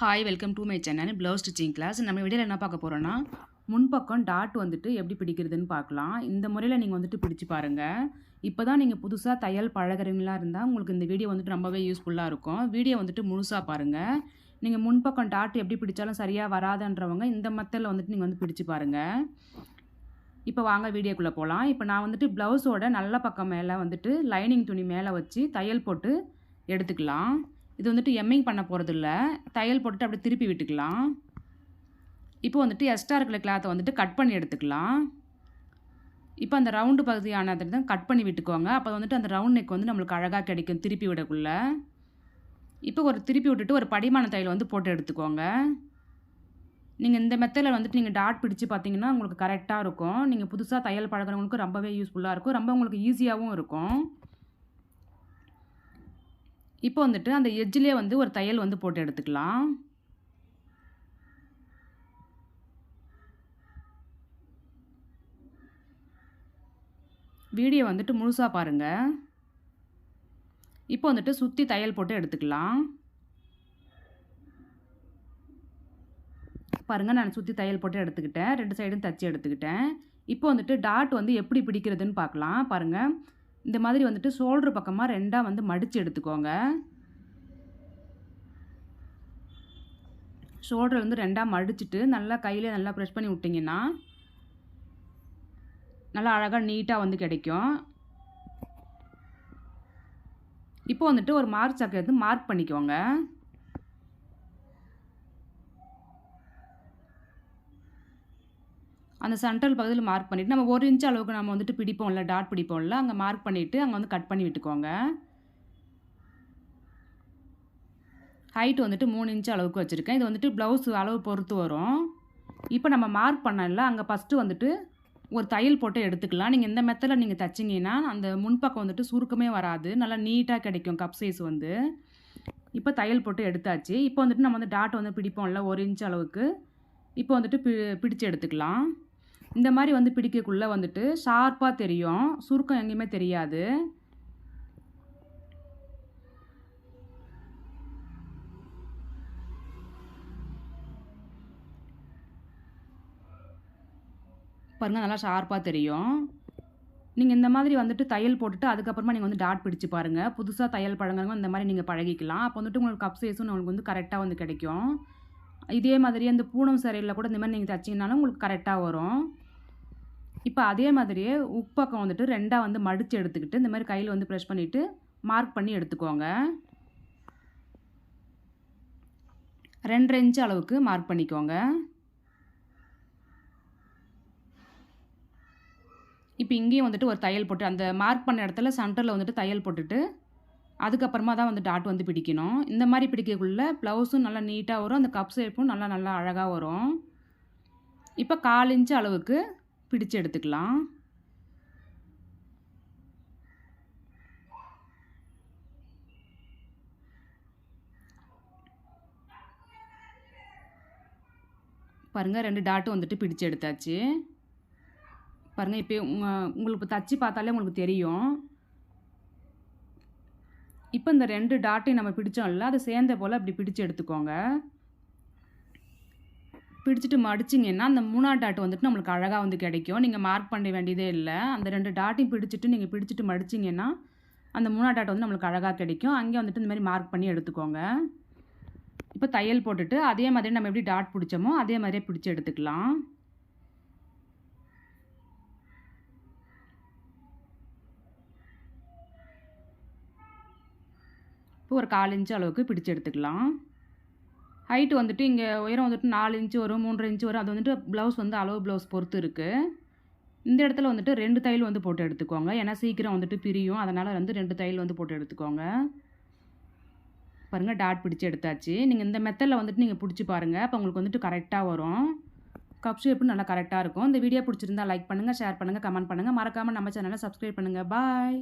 Hi welcome to my channel blouse stitching class நம்ம வீடியோவில் என்ன பார்க்க போகிறோன்னா முன்பக்கம் டாட் வந்துட்டு எப்படி பிடிக்கிறதுன்னு பார்க்கலாம். இந்த முறையில் நீங்கள் வந்துட்டு பிடிச்சு பாருங்கள் இப்போ தான் நீங்கள் புதுசாக தையல் பழகிறவங்களா இருந்தால் உங்களுக்கு இந்த வீடியோ வந்துட்டு ரொம்பவே யூஸ்ஃபுல்லாக இருக்கும். வீடியோ வந்துட்டு முழுசாக பாருங்கள் நீங்கள் முன்பக்கம் டாட் எப்படி பிடிச்சாலும் சரியாக வராதுன்றவங்க இந்த மெத்தடில் வந்துட்டு நீங்கள் வந்து பிடிச்சு பாருங்கள் இப்போ வாங்க வீடியோக்குள்ளே போகலாம் இப்போ நான் வந்துட்டு ப்ளவுஸோட நல்ல பக்கம் மேலே வந்துட்டு லைனிங் துணி மேலே வச்சு தையல் போட்டு எடுத்துக்கலாம். இது வந்துட்டு எம்மிங் பண்ண போகிறதில்ல தையல் போட்டுட்டு அப்படியே திருப்பி விட்டுக்கலாம். இப்போ வந்துட்டு எக்ஸ்ட்ரா இருக்கிற கிளாத்தை வந்துட்டு கட் பண்ணி எடுத்துக்கலாம். இப்போ அந்த ரவுண்டு பகுதியானதை தான் கட் பண்ணி விட்டுக்கோங்க. அப்போ வந்துட்டு அந்த ரவுண்ட் நெக் வந்து நம்மளுக்கு அழகாக கிடைக்கும் திருப்பி விடக்குள்ள. இப்போ ஒரு திருப்பி விட்டுட்டு ஒரு படிமான தையல் வந்து போட்டு எடுத்துக்கோங்க. நீங்கள் இந்த மெத்தடில் வந்துட்டு நீங்கள் டாட் பிடிச்சு பார்த்தீங்கன்னா உங்களுக்கு கரெக்டாக இருக்கும். நீங்கள் புதுசாக தையல் பழகிறவங்களுக்கு ரொம்பவே யூஸ்ஃபுல்லாக இருக்கும். ரொம்ப உங்களுக்கு ஈஸியாகவும் இருக்கும். இப்போ வந்துட்டு அந்த எஜ்ஜிலே வந்து ஒரு தையல் வந்து போட்டு எடுத்துக்கலாம். வீடியோ வந்துட்டு முழுசாக பாருங்கள் இப்போ வந்துட்டு சுற்றி தையல் போட்டு எடுத்துக்கலாம். பாருங்கள் நான் சுற்றி தையல் போட்டு எடுத்துக்கிட்டேன். ரெண்டு சைடும் தச்சு எடுத்துக்கிட்டேன். இப்போ வந்துட்டு டாட் வந்து எப்படி பிடிக்கிறதுன்னு பார்க்கலாம். பாருங்கள் இந்த மாதிரி வந்துட்டு ஷோல்ட்ரு பக்கமாக ரெண்டாக வந்து மடித்து எடுத்துக்கோங்க. ஷோல்டர் வந்து ரெண்டாக மடிச்சுட்டு நல்லா கையில் நல்லா ப்ரெஷ் பண்ணி விட்டிங்கன்னா நல்லா அழகாக நீட்டாக வந்து கிடைக்கும். இப்போ வந்துட்டு ஒரு மார்க் சாக்கை எடுத்து மார்க் பண்ணிக்கோங்க. அந்த சென்ட்ரல் பகுதியில் மார்க் பண்ணிவிட்டு நம்ம ஒரு இன்ச் அளவுக்கு நம்ம வந்துட்டு பிடிப்போம்ல டாட் பிடிப்போம்ல அங்கே மார்க் பண்ணிவிட்டு அங்கே வந்து கட் பண்ணி விட்டுக்கோங்க. ஹைட் வந்துட்டு மூணு இன்ச் அளவுக்கு வச்சுருக்கேன். இது வந்துட்டு ப்ளவுஸ் அளவு பொறுத்து வரும். இப்போ நம்ம மார்க் பண்ணல அங்கே ஃபஸ்ட்டு வந்துட்டு ஒரு தையல் போட்டு எடுத்துக்கலாம். நீங்கள் இந்த மெத்தடில் நீங்கள் தைச்சிங்கன்னா அந்த முன்பக்கம் வந்துட்டு சுருக்கமே வராது. நல்லா நீட்டாக கிடைக்கும் கப் சைஸ் வந்து. இப்போ தையல் போட்டு எடுத்தாச்சு. இப்போ வந்துட்டு நம்ம வந்து டாட் வந்து பிடிப்போம்ல ஒரு இன்ச் அளவுக்கு. இப்போ வந்துட்டு பி பிடிச்சு எடுத்துக்கலாம். இந்த மாதிரி வந்து பிடிக்கக்குள்ளே வந்துட்டு ஷார்ப்பாக தெரியும். சுருக்கம் எங்கேயுமே தெரியாது. பாருங்கள் நல்லா ஷார்ப்பாக தெரியும். நீங்கள் இந்த மாதிரி வந்துட்டு தையல் போட்டுட்டு அதுக்கப்புறமா நீங்கள் வந்து டாட் பிடிச்சு பாருங்கள் புதுசாக தையல் பழங்கிறவங்க இந்த மாதிரி நீங்கள் பழகிக்கலாம். அப்போ வந்துட்டு உங்களுக்கு கப் சைஸும் உங்களுக்கு வந்து கரெக்டாக வந்து கிடைக்கும். இதே மாதிரி அந்த பூனம் சரையில் கூட இந்த மாதிரி நீங்கள் தைச்சிங்கனாலும் உங்களுக்கு கரெக்டாக வரும். இப்போ அதே மாதிரியே உப்பக்கம் வந்துட்டு ரெண்டாக வந்து மடித்து எடுத்துக்கிட்டு இந்த மாதிரி கையில் வந்து ப்ரெஷ் பண்ணிவிட்டு மார்க் பண்ணி எடுத்துக்கோங்க. ரெண்டரை இன்ச்சு அளவுக்கு மார்க் பண்ணிக்கோங்க. இப்போ இங்கேயும் வந்துட்டு ஒரு தையல் போட்டு அந்த மார்க் பண்ண இடத்துல சென்டரில் வந்துட்டு தையல் போட்டுட்டு அதுக்கப்புறமா தான் வந்து டாட் வந்து பிடிக்கணும். இந்த மாதிரி பிடிக்கக்குள்ள ப்ளவுஸும் நல்லா நீட்டாக வரும். அந்த கப் ஷேப்பும் நல்லா நல்லா அழகாக வரும். இப்போ கால் இன்ச்சு அளவுக்கு பிடிச்சு எடுத்துக்கலாம். பாருங்கள் ரெண்டு டாட்டும் வந்துட்டு பிடிச்சு எடுத்தாச்சு. பாருங்கள் இப்போ உங்கள் உங்களுக்கு தச்சு பார்த்தாலே உங்களுக்கு தெரியும். இப்போ இந்த ரெண்டு டாட்டையும் நம்ம பிடிச்சோம்ல அதை சேர்ந்த போல் அப்படி பிடிச்சு எடுத்துக்கோங்க. பிடிச்சிட்டு மடிச்சிங்கன்னா அந்த மூணா டாட் வந்துட்டு நம்மளுக்கு அழகாக வந்து கிடைக்கும். நீங்கள் மார்க் பண்ண வேண்டியதே இல்லை. அந்த ரெண்டு டாட்டையும் பிடிச்சிட்டு நீங்கள் பிடிச்சிட்டு மடிச்சிங்கன்னா அந்த மூணா டாட் வந்து நம்மளுக்கு அழகாக கிடைக்கும். அங்கே வந்துட்டு இந்த மாதிரி மார்க் பண்ணி எடுத்துக்கோங்க. இப்போ தையல் போட்டுட்டு அதே மாதிரி நம்ம எப்படி டாட் பிடிச்சோமோ அதே மாதிரியே பிடிச்சி எடுத்துக்கலாம். இப்போ ஒரு கால் இன்ச்சு அளவுக்கு பிடிச்சு எடுத்துக்கலாம். ஹைட்டு வந்துட்டு இங்கே உயரம் வந்துட்டு நாலு இன்ச்சு வரும் மூன்றரை இன்ச்சு வரும். அது வந்துட்டு ப்ளவுஸ் வந்து அளவு ப்ளவுஸ் பொறுத்து இருக்குது இந்த இடத்துல வந்துட்டு ரெண்டு தையல் வந்து போட்டு எடுத்துக்கோங்க. ஏன்னா சீக்கிரம் வந்துட்டு பிரியும். அதனால் வந்து ரெண்டு தையல் வந்து போட்டு எடுத்துக்கோங்க. பாருங்கள் டாட் பிடிச்சி எடுத்தாச்சு. நீங்கள் இந்த மெத்தடில் வந்துட்டு நீங்கள் பிடிச்சி பாருங்கள் அப்போ உங்களுக்கு வந்துட்டு கரெக்டாக வரும். கப் ஷேப்பு நல்லா கரெக்டாக இருக்கும். இந்த வீடியோ பிடிச்சிருந்தா லைக் பண்ணுங்கள் ஷேர் பண்ணுங்கள் கமெண்ட் பண்ணுங்கள் மறக்காமல் நம்ம சேனலை சப்ஸ்கிரைப் பண்ணுங்கள் பாய்